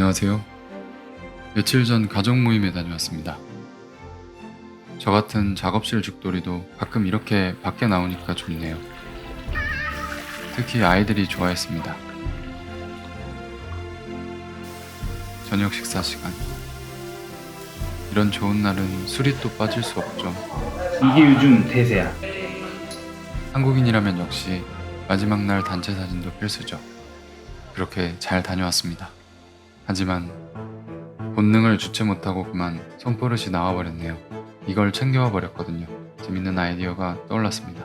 안녕하세요. 며칠 전 가족 모임에 다녀왔습니다. 저 같은 작업실 죽돌이도 가끔 이렇게 밖에 나오니까 좋네요. 특히 아이들이 좋아했습니다. 저녁 식사 시간. 이런 좋은 날은 술이 또 빠질 수 없죠. 이게 요즘 대세야. 한국인이라면 역시 마지막 날 단체 사진도 필수죠. 그렇게 잘 다녀왔습니다. 하지만 본능을 주체 못하고 그만 손버릇이 나와버렸네요. 이걸 챙겨와 버렸거든요. 재밌는 아이디어가 떠올랐습니다.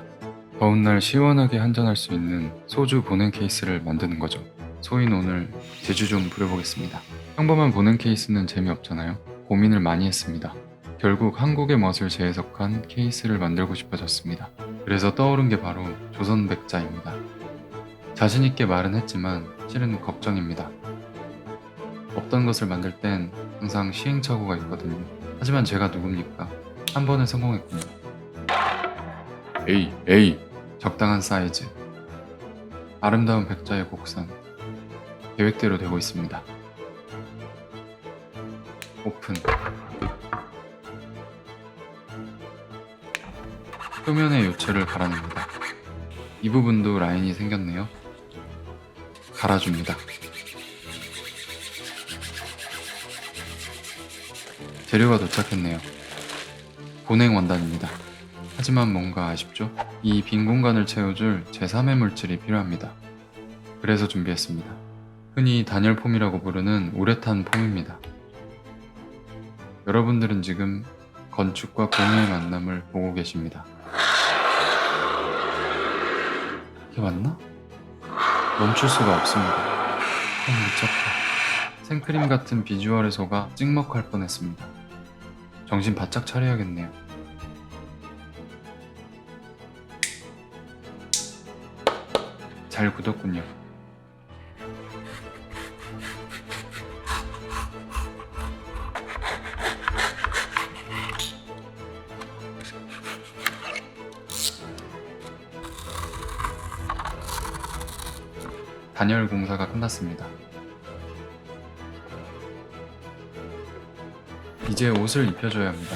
더운 날 시원하게 한잔할 수 있는 소주 보냉 케이스를 만드는 거죠. 소인 오늘 제주 좀 부려보겠습니다. 평범한 보냉 케이스는 재미없잖아요. 고민을 많이 했습니다. 결국 한국의 멋을 재해석한 케이스를 만들고 싶어졌습니다. 그래서 떠오른 게 바로 조선 백자입니다. 자신있게 말은 했지만 실은 걱정입니다. 없던 것을 만들 땐 항상 시행착오가 있거든요. 하지만 제가 누굽니까? 한 번에 성공했군요. 에이, 에이! 적당한 사이즈. 아름다운 백자의 곡선. 계획대로 되고 있습니다. 오픈. 표면의 요체를 갈아냅니다. 이 부분도 라인이 생겼네요. 갈아줍니다. 재료가 도착했네요. 보냉 원단입니다. 하지만 뭔가 아쉽죠? 이 빈 공간을 채워줄 제3의 물질이 필요합니다. 그래서 준비했습니다. 흔히 단열 폼이라고 부르는 우레탄 폼입니다. 여러분들은 지금 건축과 공예의 만남을 보고 계십니다. 이게 맞나? 멈출 수가 없습니다. 참 미쳤다. 생크림 같은 비주얼에 속아 찍먹할 뻔했습니다. 정신 바짝 차려야겠네요. 잘 굳었군요. 단열 공사가 끝났습니다. 이제 옷을 입혀줘야 합니다.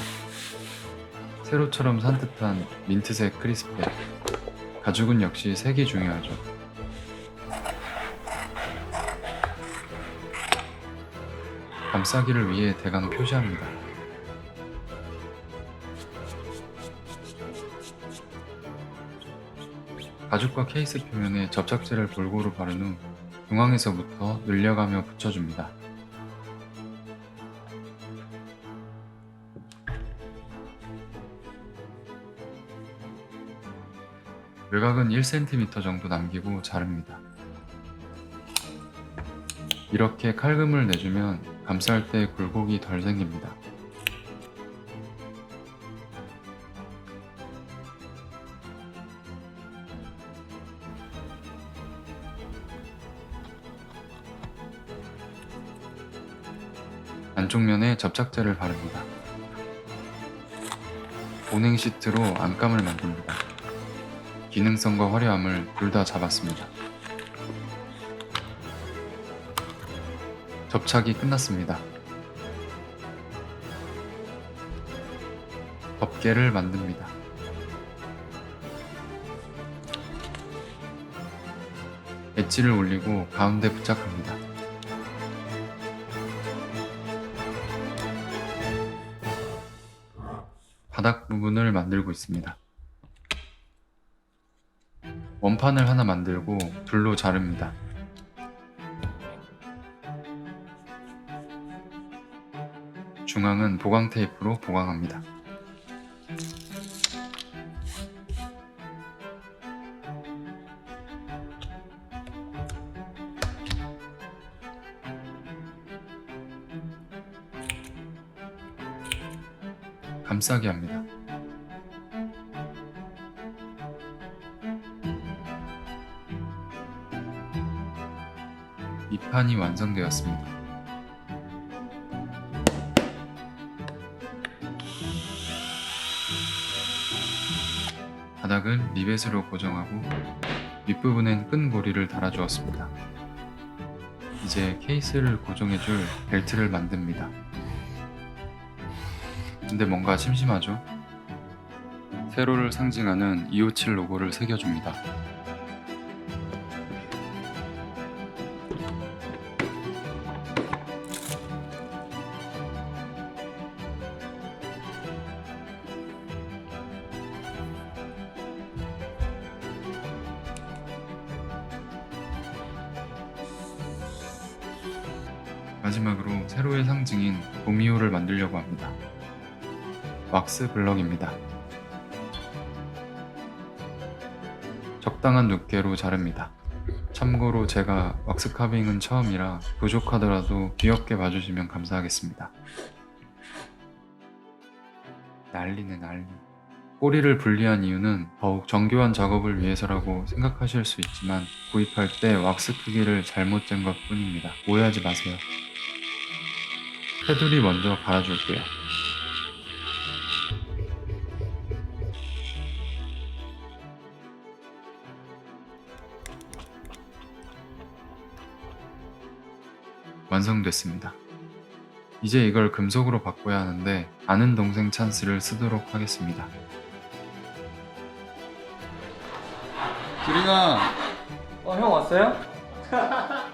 세로처럼 산뜻한 민트색 크리스페. 가죽은 역시 색이 중요하죠. 감싸기를 위해 대강 표시합니다. 가죽과 케이스 표면에 접착제를 골고루 바른 후 중앙에서부터 늘려가며 붙여줍니다. 외곽은 1cm 정도 남기고 자릅니다. 이렇게 칼금을 내주면 감쌀 때 굴곡이 덜 생깁니다. 안쪽 면에 접착제를 바릅니다. 보냉 시트로 안감을 만듭니다. 기능성과 화려함을 둘 다 잡았습니다. 접착이 끝났습니다. 덮개를 만듭니다. 엣지를 올리고 가운데 부착합니다. 바닥 부분을 만들고 있습니다. 원판을 하나 만들고 둘로 자릅니다. 중앙은 보강 테이프로 보강합니다. 감싸기 합니다. 판이 완성되었습니다. 바닥은 리벳으로 고정하고 윗부분엔 끈 고리를 달아주었습니다. 이제 케이스를 고정해줄 벨트를 만듭니다. 근데 뭔가 심심하죠? 세로를 상징하는 257 로고를 새겨줍니다. 마지막으로 세로의 상징인 도미오를 만들려고 합니다. 왁스 블럭입니다. 적당한 두께로 자릅니다. 참고로 제가 왁스 카빙은 처음이라 부족하더라도 귀엽게 봐주시면 감사하겠습니다. 난리네 난리. 꼬리를 분리한 이유는 더욱 정교한 작업을 위해서라고 생각하실 수 있지만 구입할 때 왁스 크기를 잘못 잰 것 뿐입니다. 오해하지 마세요. 테두리 먼저 갈아줄게요. 완성됐습니다. 이제 이걸 금속으로 바꿔야 하는데 아는 동생 찬스를 쓰도록 하겠습니다. 기린아, 어, 형 왔어요?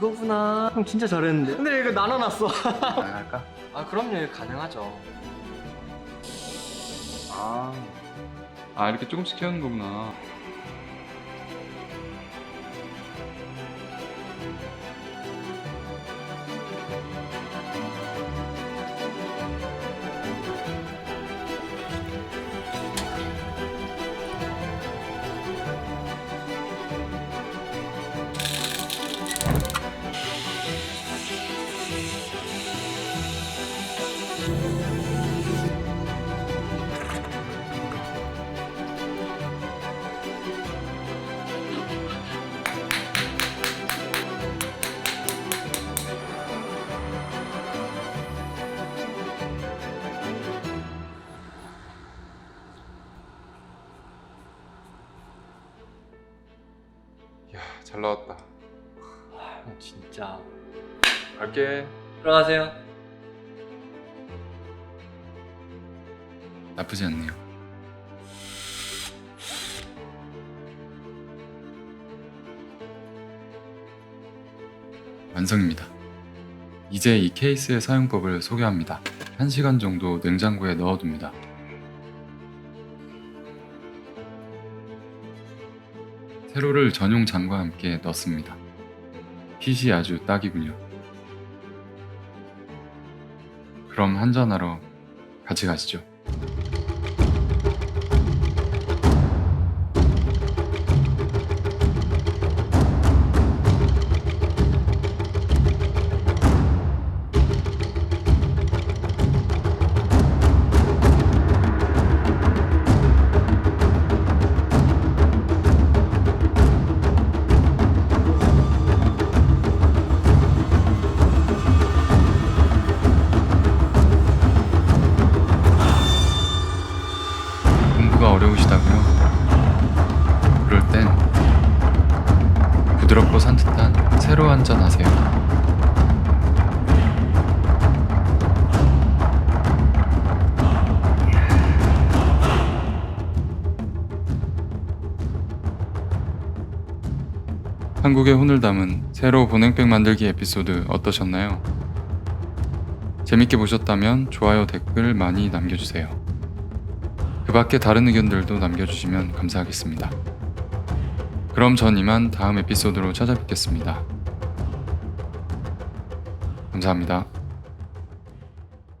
이거구나. 형 진짜 잘했는데. 근데 이거 나눠놨어. 가능할까? 아, 그럼요. 가능하죠. 아, 아 이렇게 조금씩 해오는 거구나. 잘 나왔다. 아, 형 진짜. 갈게. 들어가세요. 나쁘지 않네요. 완성입니다. 이제 이 케이스의 사용법을 소개합니다. 1시간 정도 냉장고에 넣어둡니다. 세로를 전용 장과 함께 넣습니다. 핏이 아주 딱이군요. 그럼 한잔하러 같이 가시죠. 산뜻한 새로 한잔 하세요. 한국의 혼을 담은 새로 보냉백 만들기 에피소드 어떠셨나요? 재밌게 보셨다면 좋아요 댓글 많이 남겨주세요. 그 밖에 다른 의견들도 남겨주시면 감사하겠습니다. 그럼 전 이만 다음 에피소드로 찾아뵙겠습니다. 감사합니다.